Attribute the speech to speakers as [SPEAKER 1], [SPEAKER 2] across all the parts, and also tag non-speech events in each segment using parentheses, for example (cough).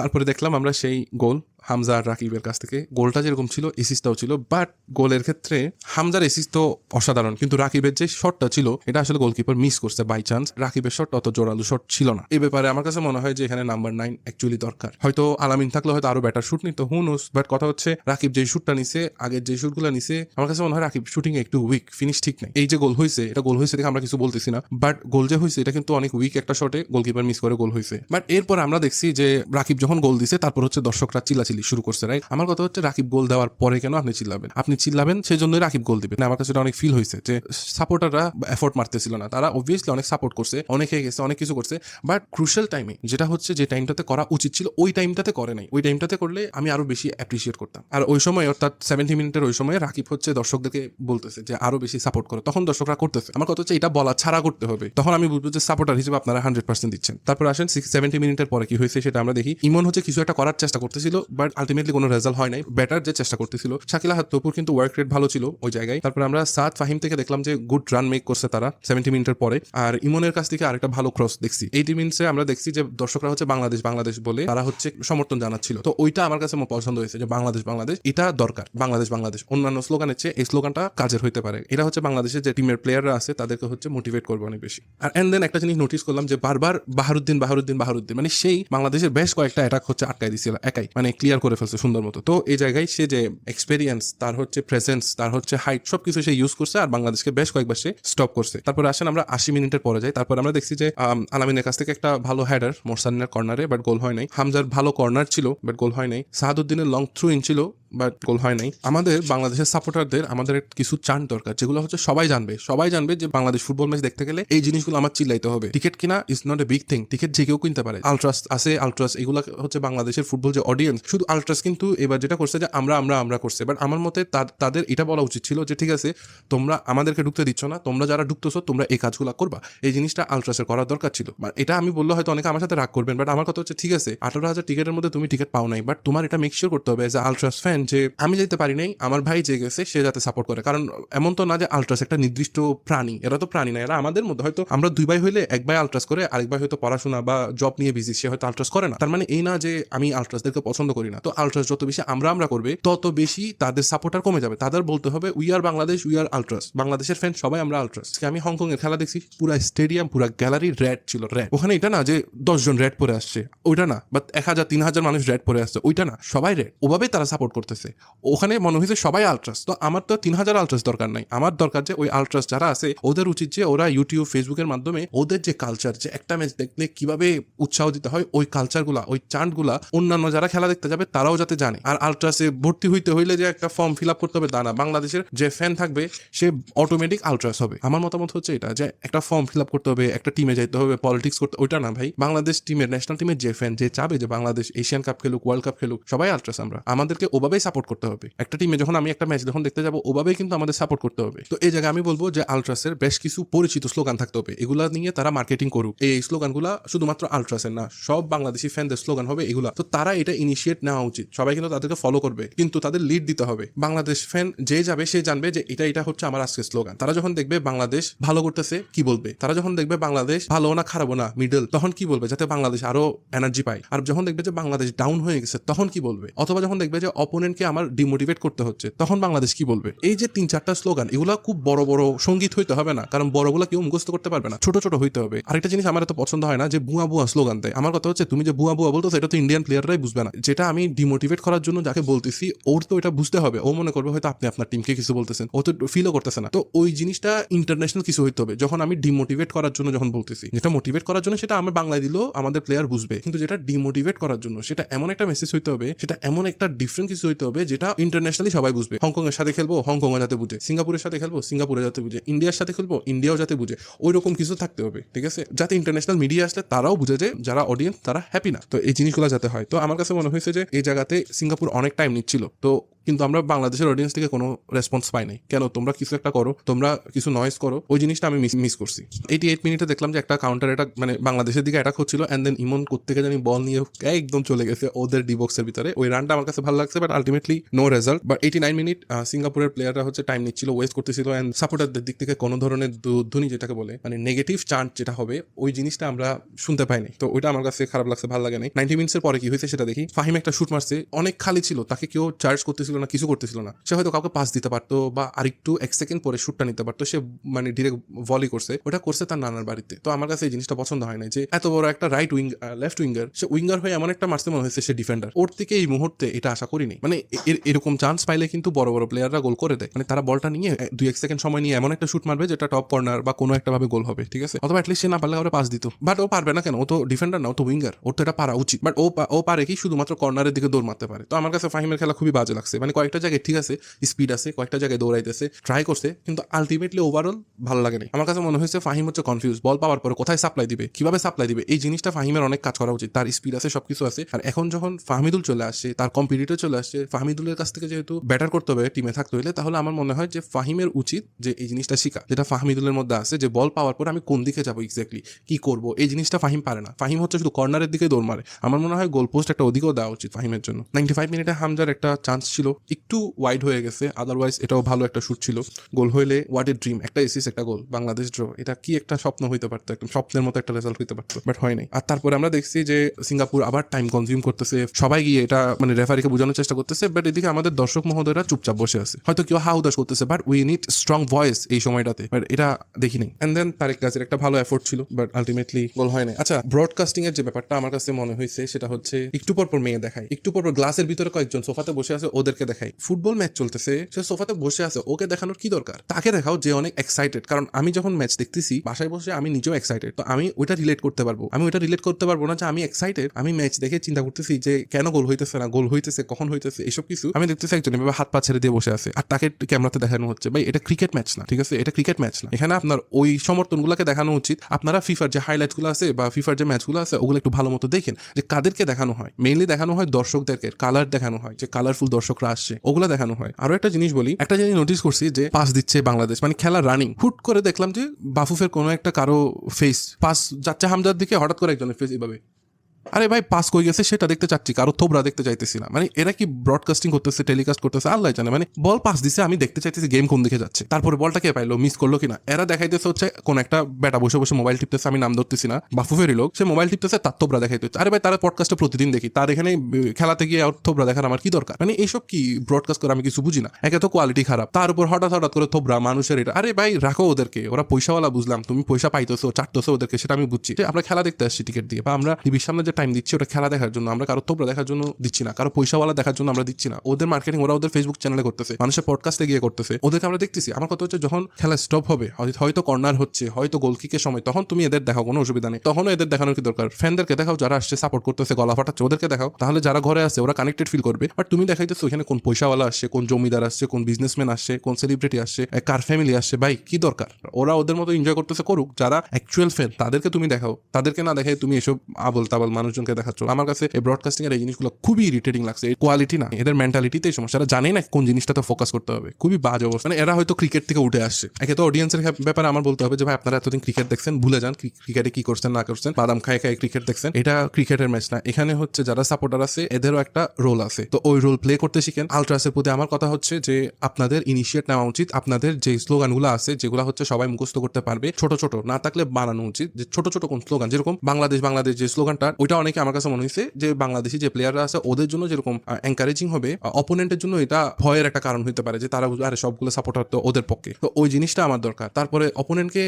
[SPEAKER 1] তারপরে দেখলাম আমরা সেই গোল হামজা আর রাকিবের কাছ থেকে। গোলটা যেরকম ছিল এসিসটাও ছিল বাট গোলের ক্ষেত্রে হামজার এসিস তো অসাধারণ। কিন্তু রাকিবের যে শটটা ছিল, এটা আসলে গোলকিপার মিস করছে বাই চান্স রাকিবের শট অত জোরালো শট ছিল না। এই ব্যাপারে আমার কাছে মনে হয় যে এখানে নাম্বার নাইন অ্যাকচুয়ালি দরকার। হয়তো আলামিন থাকলে হয়তো আরও ব্যাটার শুট নিত হুনুস বাট কথা হচ্ছে, রাকিব যে শুটটা নিছে, আগের যে শুটগুলো নিছে, আমার কাছে মনে হয় রাকিব শুটিং একটু উইক ফিনিশ ঠিক নেই। এই যে গোল হয়েছে এটা গোল হয়েছে দেখে আমরা কিছু বলতেছি না বাট গোল যে হয়েছে এটা কিন্তু অনেক উইক একটা শটে গোলকিপার মিস করে গোল হয়েছে বাট এরপর আমরা দেখছি যে রাকিব যখন গোল দিছে, তারপর হচ্ছে দর্শকরা চিল্লাচিল্লি শুরু করছে রাইট আমার কথা হচ্ছে রাকিব গোল দেওয়ার পরে কেন আপনি চিল্লাবেন? আপনি চিল্লাবেন সেই জন্যই রাকিব গোল দিবেন। আমার কাছে অনেক ফিল হয়েছে যে সাপোর্টাররা এফোর্ট মারতেছিল না। তারা অবভিয়াসলি অনেক সাপোর্ট করছে, অনেকে গেছে, অনেক কিছু করছে বাট ক্রুশাল টাইমে যেটা হচ্ছে যে টাইমটাতে করা উচিত ছিল, ওই টাইমটাতে করে নাই। ওই টাইমটাতে করলে আমি আরও বেশি অ্যাপ্রিসিয়েট করতাম। আর ওই সময়, অর্থাৎ সেভেন্টি মিনিটের ওই সময় রাকিব হচ্ছে দর্শকদেরকে বলতেছে যে আরও বেশি সাপোর্ট করো। তখন দর্শকরা করতেছে। আমার কথা হচ্ছে এটা বলা ছাড়া করতে হবে। তখন আমি বুঝব যে সাপোর্টার হিসেবে আপনারা হান্ড্রেড পার্সেন্ট দিচ্ছেন। তারপর আসেন সিক্স সেভেন্টি মিনিটের পরে কি হয়েছে সেটা আমরা দেখি। ইমন হচ্ছে কিছু একটা করার চেষ্টা করতেছিল বাট আলটিমেটলি কোনো রেজাল্ট হয় নাই। বেটার যে চেষ্টা করতেছিল। শাকিলা হাত তপুর কিন্তু ওয়ার্ক রেট ভালো ছিল ওই জায়গায়। তারপর আমরা সাত ফাহিম থেকে দেখলাম যে গুড রান মেক করছে তারা সেভেন্টি মিনিটের পরে। আর ইমনের কাছ থেকে আরেকটা ভালো ক্রস দেখছি। এইটি মিনিটসে আমরা দেখছি যে দর্শকরা হচ্ছে বাংলাদেশ বাংলাদেশ বলে তারা হচ্ছে সমর্থন জানাচ্ছিল। তো ওইটা আমার কাছে পছন্দ হয়েছে যে বাংলাদেশ বাংলাদেশ, এটা দরকার। বাংলাদেশ বাংলাদেশ। অন্যান্য স্লোগানের চেয়ে এই স্লোগানটা কাজের হইতে পারে। এটা হচ্ছে বাংলাদেশের যে টিমের প্লেয়াররা আছে, তাদেরকে হচ্ছে মোটিভেট করবে অনেক বেশি। আর এন্ড দেন একটা জিনিস নোটিস করলাম যে বারবার বাহারুদ্দিন বাহারুদ্দিন বাহারুদ্দিন মানে সেই বাংলাদেশের বেশ কয়েকটা অ্যাটাক হচ্ছে আটকাই দিছিল, একাই। মানে করে ফেলছে সুন্দর মতো। তো এই জায়গায় সে যে এক্সপেরিয়েন্স তার হচ্ছে প্রেজেন্স তার হচ্ছে হাইট সব কিছু সে ইউজ করছে আর বাংলাদেশকে বেশ কয়েকবার সে স্টপ করছে। তারপরে আসেন আমরা আশি মিনিটের পরে যাই। তারপর আমরা দেখছি যে আলামিনের কাছ থেকে একটা ভালো হ্যাডার মোরসানের কর্নারে বাট গোল হয় নাই। হামজার ভালো কর্নার ছিল বাট গোল হয় নাই। সাহাদুদ্দিনের লং থ্রু ইন ছিল বাট গোল হয় নাই, আমাদের বাংলাদেশের সাপোর্টারদের আমাদের কিছু চান দরকার, যেগুলো হচ্ছে সবাই জানবে সবাই জানবে যে বাংলাদেশ ফুটবল ম্যাচ দেখতে গেলে এই জিনিসগুলো আমার চিল্লাইতে হবে। টিকিট কিনা is not a big thing ticket যে কেউ কিনতে পারে। আলট্রাস আছে আলট্রাস এগুলো হচ্ছে বাংলাদেশের ফুটবল যে অডিয়েন্স শুধু আলট্রাস কিন্তু এবার যেটা করছে যে আমরা আমরা আমরা করছে। বাট আমার মতে তাদের এটা বলা উচিত ছিল যে ঠিক আছে, তোমরা আমাদেরকে ঢুকতে দিচ্ছ না, তোমরা যারা ঢুকতেছো, তোমরা এই কাজগুলো করবা। এই জিনিসটা আলট্রাসের করার দরকার ছিল। But এটা আমি বললে হয়তো অনেকে আমার সাথে রাগ করবেন বাট আমার কথা হচ্ছে ঠিক আছে, আঠারো হাজার টিকিটের মধ্যে তুমি টিকিট পাও নাই বাট তোমার এটা মেক করতে হবে এজ আলট্রাস ফ্যান যে, আমি যেতে পারি নাই, আমার ভাই যে গেছে, সে যাতে সাপোর্ট করে। কারণ এমন তো না যে আলট্রাস একটা নির্দিষ্ট প্রাণী, এরা তো প্রাণী না, এরা আমাদের মধ্যে হয়তো আমরা দুই ভাই হইলে এক ভাই আলট্রাস করে, আরেক ভাই হয়তো পড়াশোনা বা জব নিয়ে বিজি সে হয়তো আলট্রাস করে না। তার মানে এই না যে আমি আলট্রাসদেরকে পছন্দ করি না। তো আলট্রাস যত বেশি আমরা আমরা করবে, তত বেশি তাদের সাপোর্টার কমে যাবে। তাদের বলতে হবে we are Bangladesh we are ultras বাংলাদেশের ফ্যান সবাই আমরা আলট্রাস আমি হংকং এর খেলা দেখছি, পুরো স্টেডিয়াম পুরো গ্যালারি রেড ছিল রেড ওখানে এটা না যে দশজন রেড পরে আসছে, ওইটা না। বা এক হাজার, তিন হাজার মানুষ রেড পরে আসছে, ওইটা না, সবাই রেড ওভাবেই তারা সাপোর্ট করতেছে। ওখানে মনে হয়েছে সবাই আলট্রাস তো আমার তো তিন হাজার আলট্রাস দরকার নাই। আমার দরকার যে ওই আলট্রাস যারা আছে, ওদের উচিত যে ওরা ইউটিউব ফেসবুকের মাধ্যমে ওদের যে কালচার যে একটা ম্যাচ দেখলে কীভাবে উৎসাহ দিতে হয়, ওই কালচারগুলা ওই চান্টগুলা অন্যান্য যারা খেলা দেখতে যাবে, তারাও যাতে জানে। আর আলট্রাসে ভর্তি হইতে হইলে যে একটা ফর্ম ফিল আপ করতে হবে, তা না। বাংলাদেশের যে ফ্যান থাকবে, সে অটোমেটিক আলট্রাস হবে। আমার মতামত হচ্ছে এটা, যে একটা ফর্ম ফিল আপ করতে হবে, একটা টিমে যাইতে হবে পলিটিক্স করতে, ওইটা না ভাই। বাংলাদেশ টিমের ন্যাশনাল টিমের যে ফ্যান যে চাবে যে বাংলাদেশ এশিয়ান কাপ খেলুক ওয়ার্ল্ড কাপ খেলুক, সবাই আলট্রাস আমরা। আমাদেরকে ওভাবেই সাপোর্ট করতে হবে। একটা টিমে যখন আমি একটা ম্যাচ যখন দেখতে যাব, ওভাবেই কিন্তু আমাদের সাপোর্ট করতে হবে। তো এই জায়গায় আমি বলব যে আলট্রাসের বেশ কিছু পরিচিত স্লোগান থাকতে হবে। এগুলা নিয়ে তারা মার্কেটিং করুক। এই স্লোগানগুলা শুধুমাত্র আলট্রাসের না, সব বাংলাদেশি ফ্যানদের স্লোগান হবে এগুলা। তো তারা এটা ইনিশিয়েট নেওয়া উচিত। সবাই কিন্তু তাদেরকে ফলো করবে। কিন্তু তাদের লিড দিতে হবে। বাংলাদেশ ফ্যান যে যাবে, সে জানবে যে এটা এটা হচ্ছে আমার আজকের স্লোগান তারা যখন দেখবে বাংলাদেশ ভালো করতেছে, কি বলবে? তারা যখন দেখবে বাংলাদেশ ভালো না, খারাপও না মিডল তখন কি বলবে? যাতে বাংলাদেশ আরও এনার্জি পায়। আর যখন দেখবে যে বাংলাদেশ ডাউন হয়ে গেছে, তখন কি বলবে? অথবা যখন দেখবে যে অপোনেন্টকে আমার ডিমোটিভেট করতে হচ্ছে, তখন বাংলাদেশ কি বলবে? এই যে তিন চারটা স্লোগান এগুলো খুব বড় বড় সংগীত হইতে হবে না, কারণ বড়গুলো কেউ মুখস্থ করতে পারবে না, ছোট ছোট হইতে হবে। আরেকটা জিনিস আমার এত পছন্দ হয় না যে বুয়া বুয়া স্লোগান দেয়। আমার কথা হচ্ছে, তুমি যে বুয়া বুয়া বলতো সেটা তো ইন্ডিয়ান প্লেয়াররাই বুঝবে না। যেটা আমি ডিমোটিভেট করার জন্য যাকে বলতেছি, ওর তো এটা বুঝতে হবে। ও মনে করবে হয়তো আপনি আপনার টিমকে কিছু বলতেছেন, ও তো ফিলও করতেছে না। তো ওই জিনিসটা ইন্টারন্যাশনাল কিছু হইতে হবে। যখন আমি ডিমোটিভেট করার জন্য যখন বলতেছি, যেটা মোটিভেট করার জন্য সেটা আমি বাংলায় দিলেও আমাদের প্লেয়ার বুঝবে। কিন্তু যেটা ডিমোটিভেট করার জন্য, সেটা এমন একটা মেসেজ হইতে হবে, সেটা এমন একটা ডিফারেন্ট কিছু হইতে হবে, যেটা ইন্টারন্যাশনালি সবাই বুঝবে। হংকং এর সাথে খেলব হংকং যাতে বুঝে। সিঙ্গাপুরের সাথে খেলব, সিঙ্গাপুরে যাতে বুঝে। ইন্ডিয়ার সাথে খেলব, ইন্ডিয়াও যাতে বুঝে। ওই রকম কিছু থাকতে হবে, ঠিক আছে? যাতে ইন্টারন্যাশনাল মিডিয়া আসলে তারাও বুঝে যে, যারা অডিয়েন্স তারা হ্যাপি না। তো এই জিনিসগুলো যাতে হয়। তো আমার কাছে মনে হয়েছে যে, এই জায়গাতে সিঙ্গাপুর অনেক টাইম নিচ্ছিল। তো কিন্তু আমরা বাংলাদেশের অডিয়েন্স থেকে কোনো রেসপন্স পাই নাই। কেন? তোমরা কিছু একটা করো, তোমরা কিছু নয়েজ করো, ওই জিনিসটা আমি মিস মিস করছি। এইটি এইট মিনিটে দেখলাম যে একটা কাউন্টার এটা মানে বাংলাদেশের দিকে অ্যাটাক হচ্ছিল অ্যান্ড দেন ইমন কোথেকে জানি বল নিয়ে একদম চলে গেছে ওদের ডি বক্সের ভিতরে। ওই রানটা আমার কাছে ভালো লাগছে but ultimately no result but eighty nine minute সিঙ্গাপুরের প্লেয়াররা হচ্ছে টাইম নিচ্ছিল ওয়েস্ট করতেছিল অ্যান্ড সাপোর্টারদের দিক থেকে কোনো ধরনের ধ্বনি যেটাকে বলে মানে নেগেটিভ চান্স যেটা হবে, ওই জিনিসটা আমরা শুনতে পাইনি তো ওইটা আমার কাছে খারাপ লাগছে, ভালো লাগে নাই। নাইনটি মিনিটসের পরে কি হয়েছে সেটা দেখি। ফাহিম একটা শুট মারছে, অনেক খালি ছিল, তাকে কেউ চার্জ করতেছিল না, কিছু করতেছিল না। সে হয়তো কাউকে পাস দিতে পারতো বা আরেকটু এক সেকেন্ড পরে শুটটা নিতে পারতো। সে মানে ডিরেক্ট ভলি করছে। ওটা করছে তার নানার বাড়িতে। তো আমার কাছে এই জিনিসটা পছন্দ হয় না যে এত বড় একটা রাইট উইং লেফট উইঙ্গার সে উইঙ্গার হয়ে এমন একটা মারতে মনে হয়েছে সে ডিফেন্ডার ওর থেকে এই মুহূর্তে এটা আশা করিনি। মানে এর- এরকম চান্স পাইলে কিন্তু বড় বড় প্লেয়াররা গোল করে দেয়। মানে তারা বলটা নিয়ে দুই এক সেকেন্ড সময় নিয়ে এমন একটা শুট মারবে যেটা টপ কর্নার বা কোনো একটা ভাবে গোল হবে, ঠিক আছে? অথবা অ্যাটলিস্ট সে না পারলে কাউরে পাস দিত। বাট ও পারবে না কেন? ও তো ডিফেন্ডার না, ও তো উইঙ্গার ওর তো এটা পারা উচিত। বাট ও ও পারে কি শুধুমাত্র কর্নারের দিকে দৌড় মারতে পারে। তো আমার কাছে ফাহিমের খেলা খুবই বাজে লাগছে। মানে কয়েকটা জায়গায় ঠিক আছে স্পিড আছে, কয়েকটা জায়গায় দৌড়াইতেছে ট্রাই করছে, কিন্তু আলটিমেটলি ওভারঅল ভালো লাগে আমার কাছে মনে হয়েছে ফাহিম হচ্ছে কনফিউজ বল পাওয়ার পরে কোথায় সাপ্লাই দিবে, কীভাবে সাপ্লাই দিবে, এই জিনিসটা ফাহিমের অনেক কাজ করা উচিত, তার স্পিড আছে, সবকিছু আছে। আর এখন যখন ফাহমিদুল চলে আসছে, তার কম্পিটিটর চলে আসছে, ফাহমিদুলের কাছ থেকে যেহেতু ব্যাটার করতে হবে টিমে থাকতে হলে তাহলে আমার মনে হয় যে ফাহিমের উচিত যে এই জিনিসটা শিখা, যেটা ফাহমিদুলের মধ্যে আছে, যে বল পাওয়ার পর আমি কোন দিকে যাব এক্স্যাক্টলি কি করব, এই জিনিসটা ফাহিম পারে না। ফাহিম হচ্ছে শুধু কর্নারের দিকে দৌড় মারে। আমার মনে হয় গোল পোস্ট একটা অধিকও দেওয়া উচিত ফাহিমের জন্য। নাইনটি ফাইভ মিনিটে হামজার একটা চান্স ছিল একটু ওয়াইড হয়ে গেছে আদারওয়াইজ এটাও ভালো একটা শুট ছিল। গোল হইলে হোয়াট এ ড্রিম একটা এসিস একটা গোল বাংলাদেশ ড্র এটা কি একটা স্বপ্ন হইতে পারতো একদম স্বপ্নের মতো একটা রেজাল্ট হইতে পারতো বাট হয় নাই। আর তারপরে আমরা দেখছি যে সিঙ্গাপুর আবার টাইম কনজিউম করতেছে, সবাই গিয়ে এটা মানে রেফারিকে বোঝানোর চেষ্টা করতেছে বাট এদিকে আমাদের দর্শক মহোদয়রা চুপচাপ বসে আছে। হয়তো কেউ হা উদাস করতেছে but we need strong voice এই সময়টাতে বাট এটা দেখি নাই। অ্যান্ড দেন তারেক গাছের একটা ভালো এফোর্ট ছিল বাট আলটিমেটলি গোল হয় নাই। আচ্ছা ব্রডকাস্টিং এর যে ব্যাপারটা আমার কাছে মনে হয়েছে সেটা হচ্ছে একটু পর পর মেয়ে দেখায়, একটু পর পর গ্লাসের ভিতরে কয়েকজন সোফাতে বসে আছে, ওদেরকে দেখায় ফুটবল ম্যাচ চলতেছে, সে সোফাতে বসে আছে, ওকে দেখানোর কি দরকার? তাকে দেখাও যে অনেক এক্সাইটেড কারণ আমি যখন ম্যাচ দেখতেছি, বাসায় বসে আমি নিজেও এক্সাইটেড তো আমি ওইটা রিলেট করতে পারব। আমি ওইটা রিলেট করতে পারব না যে আমি এক্সাইটেড আমি ম্যাচ দেখে চিন্তা করতেছি যে কেন গোল হইতেছে না, গোল হইতেছে, কখন হইতেছে, এসব কিছু। আমি দেখতেছি একজন এভাবে হাত পা ছেড়ে দিয়ে বসে আছে। আর তাকে ক্যামেরাতে দেখানো হচ্ছে। ভাই, এটা ক্রিকেট ম্যাচ না, ঠিক আছে? এটা ক্রিকেট ম্যাচ না। এখানে আপনার ওই সমর্থন সমর্থনগুলোকে দেখানো উচিত। আপনারা ফিফার যে হাইলাইটগুলো আছে বা ফিফার যে ম্যাচগুলো আছে, ওগুলো একটু ভালো মতো দেখেন যে কাদেরকে দেখানো হয়। মেইনলি দেখানো হয় দর্শকদেরকে কালার দেখানো হয়, যে কালারফুল দর্শকরা আসছে, ওগুলো দেখানো হয়। আরও একটা জিনিস বলি, একটা জিনিস নোটিস করছি যে পাস দিচ্ছে বাংলাদেশ মানে খেলা রানিং হুট করে দেখলাম যে বাফুফের কোনো একটা কারও ফেস পাস যাচ্ছে হামজার দিকে, হঠাৎ করে একজনের ফেস এইভাবে। আরে ভাই পাস কই গেছে সেটা দেখতে চাচ্ছি, কারও থোবরা দেখতে চাইতেছি না। মানে এরা কি ব্রডকাস্টিং করতেছে টেলিকাস্ট করতেছে আল্লাহ জানে। মানে বল পাস দিছে, আমি দেখতে চাইতেছি গেম কোন দিকে যাচ্ছে। তারপরে বলটা কে পাইলো মিস করল কিনা? এরা দেখাইতেছে হচ্ছে, কোন একটা বেটা বসে বসে মোবাইল টিপতেছে, আমি নাম ধরতেছি না। বাফুফেরই লোক, সে মোবাইল টিপতেছে, তার থোবরা দেখাইতে হচ্ছে। আরে ভাই, তারা পডকাস্টে প্রতিদিন দেখি, তার এখানে খেলাতে গিয়ে আর থোবরা দেখার আমার কি দরকার? মানে এইসব কি ব্রডকাস্ট করে আমি কিছু বুঝি না। একে তো কোয়ালিটি খারাপ। তার উপর হঠাৎ হঠাৎ করে থোবরা, মানুষের এটা। আরে ভাই, রাখো ওদেরকে, ওরা পয়সাওয়ালা বুঝলাম, তুমি পয়সা পাইতেছো, চাটতেছো ওদেরকে, সেটা আমি বুঝছি। আমরা খেলা দেখতে আসছি টিকিট দিয়ে, বা আমরা টিভির সামনে যে টাইম দিচ্ছি, ওটা খেলা দেখার জন্য, আমরা কারও তোবরা দেখার জন্য দিচ্ছি না, কারও পয়সাওয়ালা দেখার জন্য আমরা দিচ্ছি না। ওদের মার্কেটিং ওরা ওদের ফেসবুক চ্যানেলে করতেছে, মানুষের পডকাস্টে গিয়ে করতেছে। ওদেরকে আমরা দেখতেছি। আমার কথা হচ্ছে, যখন খেলা স্টপ হবে, হয়তো- কর্নার হচ্ছে, হয়তো গোলকিকের সময়, তখন তুমি এদের দেখাও, কোনো অসুবিধা নেই। তখনও এদের দেখানোর কি দরকার? ফ্যানদেরকে দেখাও, যারা আসছে সাপোর্ট করতেছে, গলা ফাটাচ্ছে, ওদেরকে দেখাও। তাহলে যারা ঘরে আছে, ওরা কানেক্টেড ফিল করবে। বাট তুমি দেখাই দেখাইতেছো, এখানে কোন পয়সাওয়ালা আসছে, কোন জমিদার আসছে, কোন বিজনেসম্যান আসছে, কোন সেলিব্রিটি আসছে কার ফ্যামিলি আসছে, ভাই, কি দরকার? ওরা ওদের মতো এনজয় করতেছে, করুক। যারা অ্যাকচুয়াল ফ্যান তাদেরকে তুমি দেখাও। তাদেরকে না দেখাই তুমি এসব আবল তাবল মানুষজনকে দেখাচ্ছ। আমার কাছে এই ব্রডকাস্টিং এর এই জিনিসগুলো খুবই ইরিটেটিং লাগছে। এই কোয়ালিটি না, এদের মেন্টালিটিতেই সমস্যা। এরা জানেই না কোন জিনিসটাতে ফোকাস করতে হবে। খুবই বাজে অবস্থা। মানে এরা হয়তো ক্রিকেট থেকে উঠে আসছে। একে তো অডিয়েন্সের ব্যাপারে আমার বলতে হবে যে, ভাই, আপনারা এতদিন ক্রিকেট দেখছেন, ভুলে যান। ক্রিকেটে কি করছেন, না করছেন। বাদাম খায় খায় ক্রিকেট দেখছেন। এটা ক্রিকেটের ম্যাচ না। এখানে হচ্ছে যারা সাপোর্টার আছে, এদেরও একটা রোল আছে। তো ওই রোল প্লে করতে শিখেন। আলট্রাসের প্রতি আমার কথা হচ্ছে যে, আপনাদের ইনিশিয়েট নেওয়া উচিত। আপনাদের যে স্লোগানগুলো আছে, যেগুলো হচ্ছে সবাই মুখস্থ করতে পারবে। ছোট ছোট, না থাকলে বানানো উচিত। যে ছোট ছোট কোন স্লোগান? যেরকম বাংলাদেশ বাংলাদেশ যে স্লোগানটা ওইটা অনেকে আমার কাছে মনে হয়েছে যে বাংলাদেশি যে প্লেয়াররা আছে, ওদের জন্য যেরকম এনকারেজিং হবে অপোনেন্টের জন্য এটা ভয়ের একটা কারণ হতে পারে যে তারা আরে, সবগুলো সাপোর্টার তো ওদের পক্ষে। তো ওই জিনিসটা আমার দরকার। তারপরে অপোনেন্টকে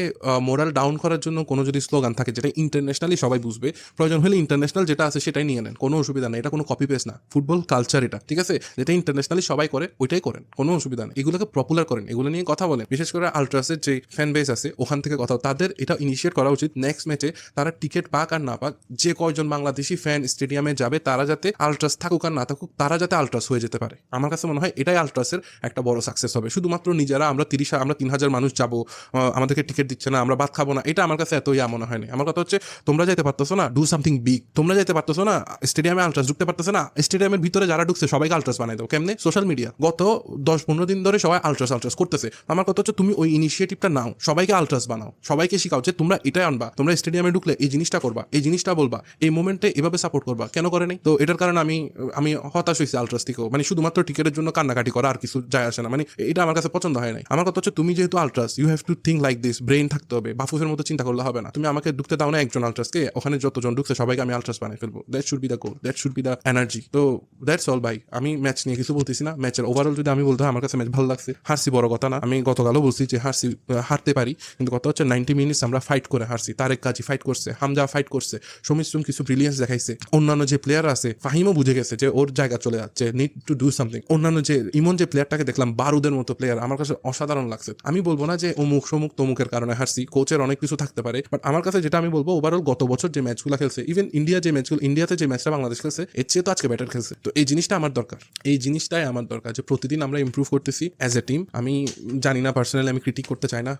[SPEAKER 1] মোরাল ডাউন করার জন্য কোনো যদি স্লোগান থাকে যেটা ইন্টারন্যাশনালি সবাই বুঝবে, প্রয়োজন হলে ইন্টারন্যাশনাল যেটা আছে সেটাই নিয়ে নেন, কোনো অসুবিধা নেই। এটা কোনো কপি পেস্ট না ফুটবল কালচার এটা, ঠিক আছে? যেটা ইন্টারন্যাশনালি সবাই করে, ওইটাই করেন, কোনো অসুবিধা নেই। এগুলোকে পপুলার করেন, এগুলো নিয়ে কথা বলেন। বিশেষ করে আলট্রাসের যে ফ্যান বেস আছে, ওখান থেকে কথা তাদের এটা ইনিশিয়েট করা উচিত। নেক্সট ম্যাচে তারা টিকিট পাক আর না পাক, যে কয়জন বাংলাদেশি ফ্যান স্টেডিয়ামে যাবে, তারা যাতে আলট্রাস থাকুক আর না থাকুক, তারা যাতে আলট্রাস হয়ে যেতে পারে। আমার কাছে মনে হয় এটাই আলট্রাসের একটা বড় সাকসেস হবে। শুধুমাত্র নিজেরা আমরা তিরিশ আমরা তিন হাজার মানুষ যাব আমাদেরকে টিকিট দিচ্ছে না, আমরা ভাত খাব না, এটা আমার কাছে এত ইয়া মনে হয়নি। আমার কথা হচ্ছে, তোমরা যাইতে পারতেছো না ডু সামথিং বিগ তোমরা যাইতে পারতেছো না স্টেডিয়ামে আলট্রাস ঢুকতে পারতেছে না স্টেডিয়ামের ভিতরে যারা ঢুকছে, সবাইকে আলট্রাস বানাই দাও কেমনে? সোশ্যাল মিডিয়া গত দশ পনেরো দিন ধরে সবাই আলট্রাস আলট্রাস করতেছে। আমার কথা হচ্ছে, তুমি ওই ইনিশিয়েটিভটা নাও, সবাইকে আলট্রাস বানাও। সবাইকে শিখাও যে তোমরা এটাই আনবা। তোমরা স্টেডিয়ামে ঢুকলে এই জিনিসটা করবা, এই জিনিসটা বলবা, এই মোমেন্টে এভাবে সাপোর্ট করবা? কেন করে নাই? তো এটার কারণে আমি আমি হতাশ হয়েছি আলট্রাস থেকেও মানে শুধুমাত্র টিকেটের জন্য কান্নাকাটি করা আর কিছু যায় আসে না। মানে এটা আমার কাছে পছন্দ হয় নাই। আমার কথা হচ্ছে তুমি যেহেতু ultras you have to think like this brain থাকতে হবে। বাফুফের মতো চিন্তা করলে হবে না। তুমি আমাকে ঢুকতে দাও না একজন আলট্রাসকে ওখানে যতজন ঢুকছে সবাইকে আমি আলট্রাস বানিয়ে ফেলব। That should be the goal that should be the energy তো দ্যাটস অল ভাই আমি ম্যাচ নিয়ে কিছু বলতেছি না। ম্যাচের ওভারঅল যদি আমি বলতে আমার কাছে ম্যাচ ভালো লাগছে। হারছি বড় কথা না। আমি গতকালও বলছি যে হারছি হারতে পারি। কিন্তু কথা হচ্ছে নাইনটি মিনিটস আমরা ফাইট করে হারছি। তারেক কাজী ফাইট করছে, হামজা ফাইট করছে। সমীর সুম কিছু ব্রিলিয়েন্স দেখাইছে, অন্যান্য যে প্লেয়ার আছে, ফাহিমও বুঝে গেছে যে ওর জায়গা চলে যাচ্ছে নিড টু ডু সামথিং অন্যান্য যে ইমন যে প্লেয়ারটাকে দেখলাম, বারুদের মতো প্লেয়ার আমার কাছে অসাধারণ লাগছে। আমি বলব না যে অমুক সমুক তমুকের কারণে হারছি কোচের অনেক কিছু থাকতে পারে বাট আমার কাছে যেটা আমি বলব ওভারঅল গত বছর যে ম্যাচগুলো খেলছে ইভেন ইন্ডিয়া যে ম্যাচগুলো ইন্ডিয়াতে যে ম্যাচটা বাংলাদেশ খেলছে, এর চেয়ে তো আজকে ব্যাটার খেলছে। তো এই জিনিসটা আমার দরকার। এই জিনিসটাই আমার দরকার যে প্রতিদিন আমরা ইমপ্রুভ করতেছি অ্যাজ এ টিম আমি জানি না পার্সোনালি আমি ক্রিটিক করতে চাই না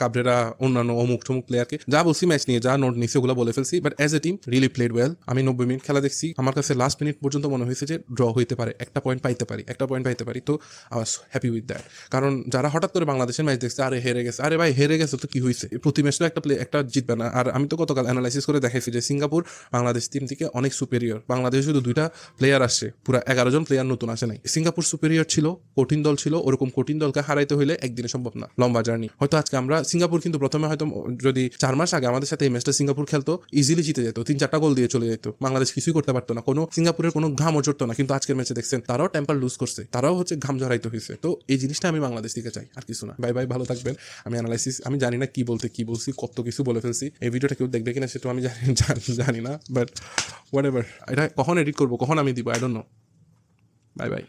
[SPEAKER 1] কাবরেরা অন্যান্য অমুক টমুক প্লেয়ারকে যা বলছি ম্যাচ নিয়ে, যা নোট নিয়েছি, ওগুলো বলে ফেলছি but as a team really played well আমি নব্বই মিনিট খেলা দেখছি। আমার কাছে লাস্ট মিনিট পর্যন্ত মনে হয়েছে যে ড্র হইতে পারে, একটা পয়েন্ট পাইতে পারি, একটা পয়েন্ট পাইতে পারি। তো আই হ্যাপি উইথ দ্যাট কারণ যারা হঠাৎ করে বাংলাদেশের ম্যাচ দেখছে, আরে হেরে গেছে, আরে ভাই হেরে গেছে, তো কি হয়েছে প্রতি ম্যাচটা একটা প্লে একটা জিতবে না। আর আমি তো গতকাল অ্যানালাইসিস করে দেখাইছি যে সিঙ্গাপুর বাংলাদেশ টিম থেকে অনেক সুপেরিয়র বাংলাদেশে শুধু দুইটা প্লেয়ার আসছে, পুরো এগারো জন প্লেয়ার নতুন আসে নাই। সিঙ্গাপুর সুপেরিয়র ছিল, কঠিন দল ছিল, ওরকম কঠিন দলকে হারাইতে হলে একদিনে সম্ভব না, লম্বা জার্নি হয়তো আজকে আমরা সিঙ্গাপুর কিন্তু প্রথমে হয়তো, যদি চার মাস আগে আমাদের সাথে এই ম্যাচটা সিঙ্গাপুর খেলতো ইজিলি জিতে যেত, তিন চারটা গোল দিয়ে চলে যেত। বাংলাদেশ কিছুই করতে পারতো না। কোনো সিঙ্গাপুরের কোনো ঘামও জড়তো না। কিন্তু আজকের ম্যাচে দেখছেন, তারাও টেম্পার লুজ করছে। তারাও হচ্ছে ঘাম জড়াইতে হয়েছে। তো এই জিনিসটা আমি বাংলাদেশ থেকে চাই, আর কিছু না। বাই বাই ভালো থাকবেন। আমি অ্যানালাইসিস আমি জানি না কি বলতে কি বলছি, কত কিছু বলে ফেলছি। এই ভিডিওটা কেউ দেখবে কিনা সেটা আমি জানি, (laughs) জানি- জানি না। বাট হোয়াট এভার এটা কখন এডিট করব, কখন আমি দিব I don't know bye bye